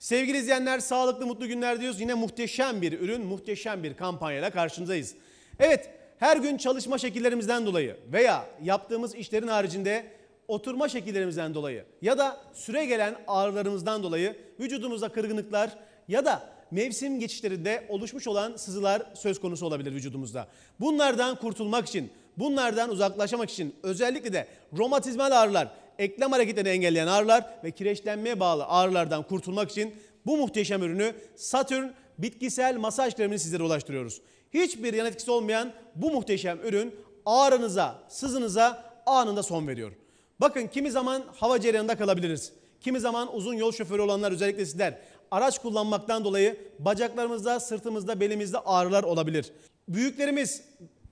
Sevgili izleyenler sağlıklı mutlu günler diyoruz. Yine muhteşem bir ürün, muhteşem bir kampanyayla karşınızdayız. Evet her gün çalışma şekillerimizden dolayı veya yaptığımız işlerin haricinde oturma şekillerimizden dolayı ya da süre gelen ağrılarımızdan dolayı vücudumuzda kırgınlıklar ya da mevsim geçişlerinde oluşmuş olan sızılar söz konusu olabilir vücudumuzda. Bunlardan kurtulmak için, bunlardan uzaklaşmak için özellikle de romatizmal ağrılar, eklem hareketlerini engelleyen ağrılar ve kireçlenmeye bağlı ağrılardan kurtulmak için bu muhteşem ürünü Satürn bitkisel masaj kremini sizlere ulaştırıyoruz. Hiçbir yan etkisi olmayan bu muhteşem ürün ağrınıza, sızınıza anında son veriyor. Bakın kimi zaman hava cereyanında kalabiliriz. Kimi zaman uzun yol şoförü olanlar özellikle sizler araç kullanmaktan dolayı bacaklarımızda, sırtımızda, belimizde ağrılar olabilir. Büyüklerimiz,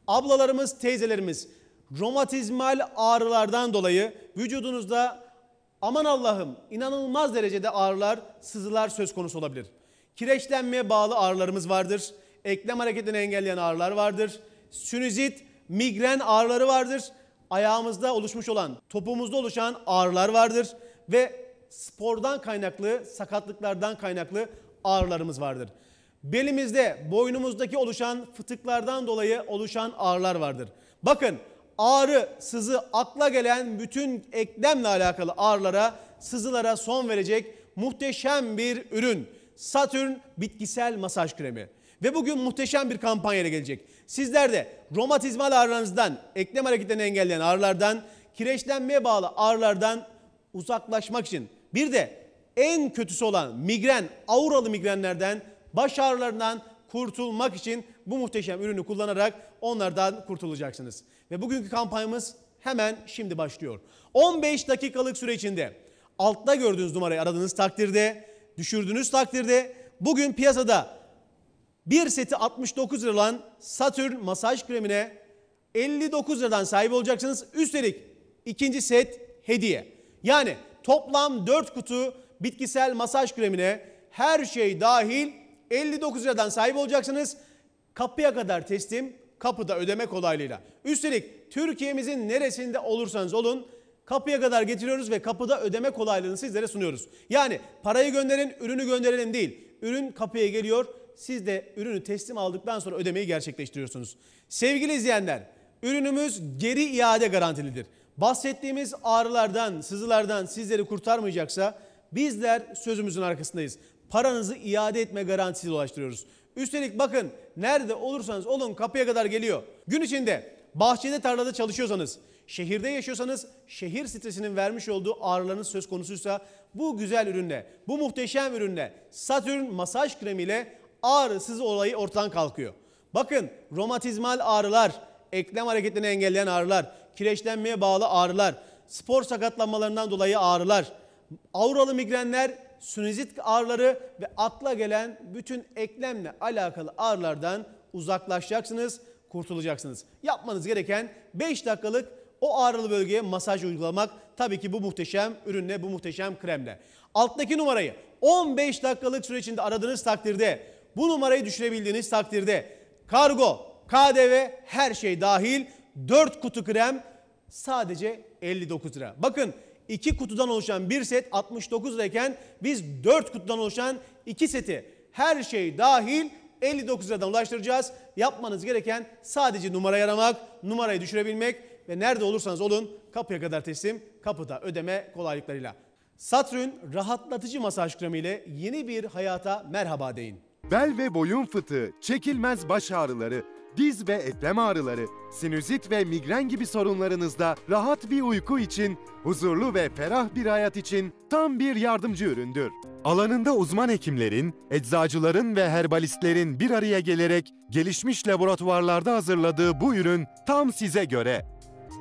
ablalarımız, teyzelerimiz romatizmal ağrılardan dolayı vücudunuzda aman Allah'ım inanılmaz derecede ağrılar, sızılar söz konusu olabilir. Kireçlenmeye bağlı ağrılarımız vardır. Eklem hareketini engelleyen ağrılar vardır. Sinüzit, migren ağrıları vardır. Ayağımızda oluşmuş olan, topumuzda oluşan ağrılar vardır. Ve spordan kaynaklı, sakatlıklardan kaynaklı ağrılarımız vardır. Belimizde, boynumuzdaki oluşan fıtıklardan dolayı oluşan ağrılar vardır. Bakın ağrı, sızı, akla gelen bütün eklemle alakalı ağrılara, sızılara son verecek muhteşem bir ürün. Satürn bitkisel masaj kremi. Ve bugün muhteşem bir kampanyayla gelecek. Sizler de romatizmal ağrılarınızdan, eklem hareketlerini engelleyen ağrılardan, kireçlenmeye bağlı ağrılardan uzaklaşmak için bir de en kötüsü olan migren, auralı migrenlerden, baş ağrılarından kurtulmak için bu muhteşem ürünü kullanarak onlardan kurtulacaksınız. Ve bugünkü kampanyamız hemen şimdi başlıyor. 15 dakikalık süre içinde altta gördüğünüz numarayı aradığınız takdirde, düşürdüğünüz takdirde bugün piyasada bir seti 69 lira olan Satürn masaj kremine 59 liradan sahip olacaksınız. Üstelik ikinci set hediye. Yani toplam 4 kutu bitkisel masaj kremine her şey dahil 59 liradan sahip olacaksınız. Kapıya kadar teslim, kapıda ödeme kolaylığıyla. Üstelik Türkiye'mizin neresinde olursanız olun kapıya kadar getiriyoruz ve kapıda ödeme kolaylığını sizlere sunuyoruz. Yani parayı gönderin, ürünü gönderelim değil. Ürün kapıya geliyor. Siz de ürünü teslim aldıktan sonra ödemeyi gerçekleştiriyorsunuz. Sevgili izleyenler, ürünümüz geri iade garantilidir. Bahsettiğimiz ağrılardan, sızılardan sizleri kurtarmayacaksa bizler sözümüzün arkasındayız. Paranızı iade etme garantisi ulaştırıyoruz. Üstelik bakın nerede olursanız olun kapıya kadar geliyor. Gün içinde bahçede tarlada çalışıyorsanız, şehirde yaşıyorsanız şehir stresinin vermiş olduğu ağrılarınız söz konusuysa bu güzel ürünle, bu muhteşem ürünle Satürn masaj kremiyle ağrı sızı olayı ortadan kalkıyor. Bakın romatizmal ağrılar, eklem hareketlerini engelleyen ağrılar, kireçlenmeye bağlı ağrılar, spor sakatlanmalarından dolayı ağrılar, auralı migrenler, sinüzit ağrıları ve akla gelen bütün eklemle alakalı ağrılardan uzaklaşacaksınız, kurtulacaksınız. Yapmanız gereken 5 dakikalık o ağrılı bölgeye masaj uygulamak tabii ki bu muhteşem ürünle, bu muhteşem kremle. Alttaki numarayı 15 dakikalık süre içinde aradığınız takdirde, bu numarayı düşürebildiğiniz takdirde kargo, KDV her şey dahil 4 kutu krem sadece 59 lira. Bakın 2 kutudan oluşan bir set 69 lirayken biz 4 kutudan oluşan 2 seti her şey dahil 59 liradan ulaştıracağız. Yapmanız gereken sadece numarayı aramak, numarayı düşürebilmek ve nerede olursanız olun kapıya kadar teslim, kapıda ödeme kolaylıklarıyla. Satürn rahatlatıcı masaj kremi ile yeni bir hayata merhaba deyin. Bel ve boyun fıtığı, çekilmez baş ağrıları, diz ve eklem ağrıları, sinüzit ve migren gibi sorunlarınızda rahat bir uyku için, huzurlu ve ferah bir hayat için tam bir yardımcı üründür. Alanında uzman hekimlerin, eczacıların ve herbalistlerin bir araya gelerek gelişmiş laboratuvarlarda hazırladığı bu ürün tam size göre.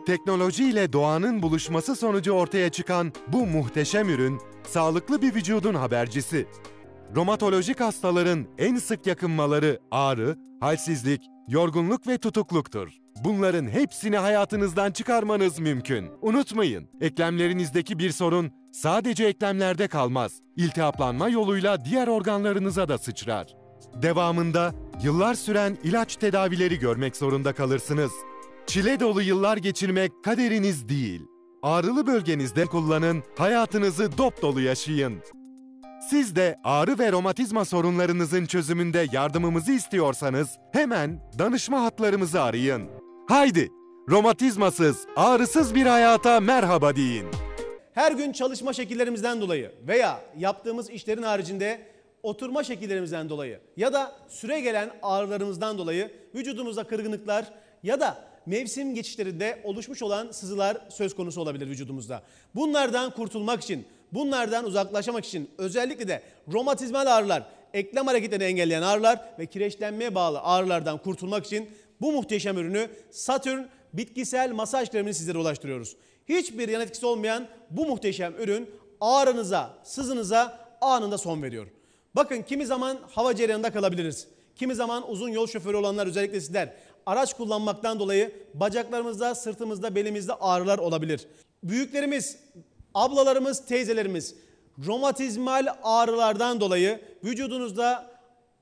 Teknoloji ile doğanın buluşması sonucu ortaya çıkan bu muhteşem ürün, sağlıklı bir vücudun habercisi. Romatolojik hastaların en sık yakınmaları ağrı, halsizlik, yorgunluk ve tutukluktur. Bunların hepsini hayatınızdan çıkarmanız mümkün. Unutmayın, eklemlerinizdeki bir sorun sadece eklemlerde kalmaz. İltihaplanma yoluyla diğer organlarınıza da sıçrar. Devamında yıllar süren ilaç tedavileri görmek zorunda kalırsınız. Çile dolu yıllar geçirmek kaderiniz değil. Ağrılı bölgenizde kullanın, hayatınızı dop dolu yaşayın. Siz de ağrı ve romatizma sorunlarınızın çözümünde yardımımızı istiyorsanız hemen danışma hatlarımızı arayın. Haydi, romatizmasız, ağrısız bir hayata merhaba deyin. Her gün çalışma şekillerimizden dolayı veya yaptığımız işlerin haricinde oturma şekillerimizden dolayı ya da süre gelen ağrılarımızdan dolayı vücudumuzda kırgınlıklar ya da mevsim geçişlerinde oluşmuş olan sızılar söz konusu olabilir vücudumuzda. Bunlardan kurtulmak için, bunlardan uzaklaşmak için özellikle de romatizmal ağrılar, eklem hareketlerini engelleyen ağrılar ve kireçlenmeye bağlı ağrılardan kurtulmak için bu muhteşem ürünü Satürn bitkisel masaj kremini sizlere ulaştırıyoruz. Hiçbir yan etkisi olmayan bu muhteşem ürün ağrınıza, sızınıza anında son veriyor. Bakın kimi zaman hava cereyanında kalabiliriz. Kimi zaman uzun yol şoförü olanlar özellikle sizler araç kullanmaktan dolayı bacaklarımızda, sırtımızda, belimizde ağrılar olabilir. Büyüklerimiz, ablalarımız, teyzelerimiz romatizmal ağrılardan dolayı vücudunuzda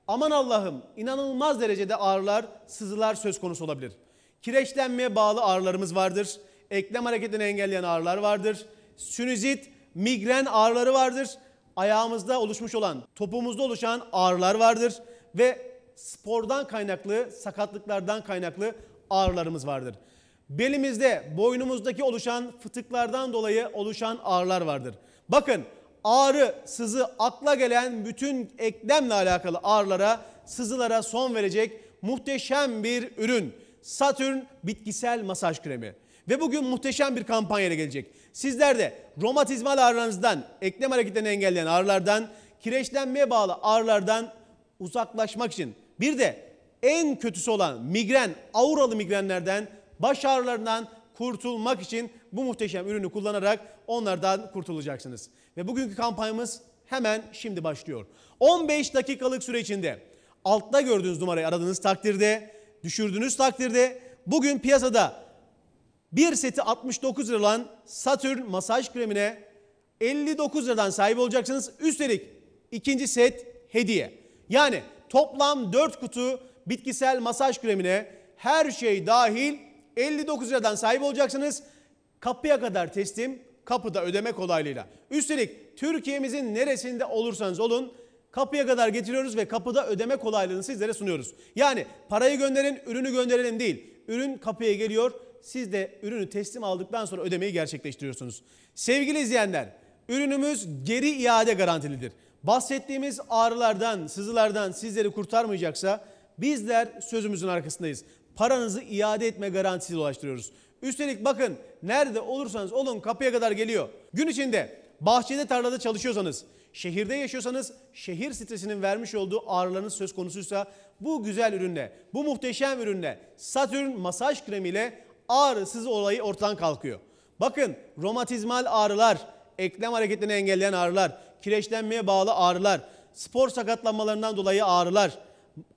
aman Allah'ım inanılmaz derecede ağrılar, sızılar söz konusu olabilir. Kireçlenmeye bağlı ağrılarımız vardır. Eklem hareketini engelleyen ağrılar vardır. Sinüzit, migren ağrıları vardır. Ayağımızda oluşmuş olan, topumuzda oluşan ağrılar vardır. Ve spordan kaynaklı, sakatlıklardan kaynaklı ağrılarımız vardır. Belimizde, boynumuzdaki oluşan fıtıklardan dolayı oluşan ağrılar vardır. Bakın ağrı, sızı, akla gelen bütün eklemle alakalı ağrılara, sızılara son verecek muhteşem bir ürün. Satürn bitkisel masaj kremi. Ve bugün muhteşem bir kampanya ile gelecek. Sizler de romatizmal ağrılarınızdan, eklem hareketlerini engelleyen ağrılardan, kireçlenmeye bağlı ağrılardan uzaklaşmak için bir de en kötüsü olan migren, auralı migrenlerden, baş ağrılarından kurtulmak için bu muhteşem ürünü kullanarak onlardan kurtulacaksınız. Ve bugünkü kampanyamız hemen şimdi başlıyor. 15 dakikalık süre içinde altta gördüğünüz numarayı aradığınız takdirde, düşürdüğünüz takdirde bugün piyasada bir seti 69 lira olan Satürn masaj kremine 59 liradan sahip olacaksınız. Üstelik ikinci set hediye. Yani toplam 4 kutu bitkisel masaj kremine her şey dahil 59 liradan sahip olacaksınız. Kapıya kadar teslim, kapıda ödeme kolaylığıyla. Üstelik Türkiye'mizin neresinde olursanız olun kapıya kadar getiriyoruz ve kapıda ödeme kolaylığını sizlere sunuyoruz. Yani parayı gönderin, ürünü gönderelim değil. Ürün kapıya geliyor, siz de ürünü teslim aldıktan sonra ödemeyi gerçekleştiriyorsunuz. Sevgili izleyenler, ürünümüz geri iade garantilidir. Bahsettiğimiz ağrılardan, sızılardan sizleri kurtarmayacaksa bizler sözümüzün arkasındayız. Paranızı iade etme garantisi ulaştırıyoruz. Üstelik bakın nerede olursanız olun kapıya kadar geliyor. Gün içinde bahçede tarlada çalışıyorsanız, şehirde yaşıyorsanız, şehir stresinin vermiş olduğu ağrılarınız söz konusuysa bu güzel ürünle, bu muhteşem ürünle Satürn masaj kremiyle ağrı sızı olayı ortadan kalkıyor. Bakın romatizmal ağrılar, eklem hareketlerini engelleyen ağrılar, kireçlenmeye bağlı ağrılar, spor sakatlanmalarından dolayı ağrılar,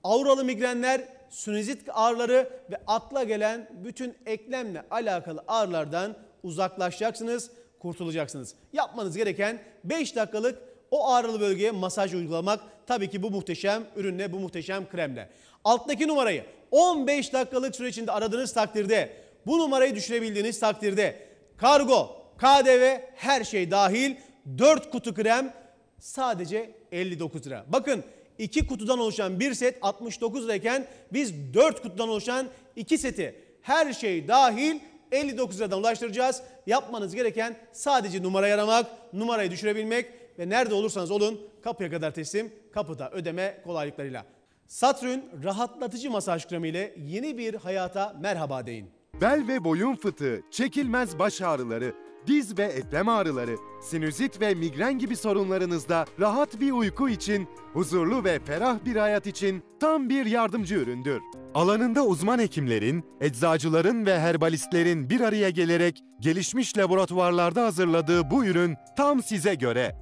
auralı migrenler, sinüzit ağrıları ve akla gelen bütün eklemle alakalı ağrılardan uzaklaşacaksınız, kurtulacaksınız. Yapmanız gereken 5 dakikalık o ağrılı bölgeye masaj uygulamak tabii ki bu muhteşem ürünle, bu muhteşem kremle. Alttaki numarayı 15 dakikalık süre içinde aradığınız takdirde, bu numarayı düşürebildiğiniz takdirde kargo, KDV her şey dahil 4 kutu krem sadece 59 lira. Bakın 2 kutudan oluşan bir set 69 lirayken biz 4 kutudan oluşan 2 seti her şey dahil 59 liradan ulaştıracağız. Yapmanız gereken sadece numarayı aramak, numarayı düşürebilmek ve nerede olursanız olun kapıya kadar teslim, kapıda ödeme kolaylıklarıyla. Satürn rahatlatıcı masaj kremiyle yeni bir hayata merhaba deyin. Bel ve boyun fıtığı, çekilmez baş ağrıları, diz ve eklem ağrıları, sinüzit ve migren gibi sorunlarınızda rahat bir uyku için, huzurlu ve ferah bir hayat için tam bir yardımcı üründür. Alanında uzman hekimlerin, eczacıların ve herbalistlerin bir araya gelerek gelişmiş laboratuvarlarda hazırladığı bu ürün tam size göre.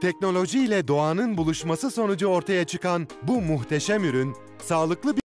Teknoloji ile doğanın buluşması sonucu ortaya çıkan bu muhteşem ürün, sağlıklı bir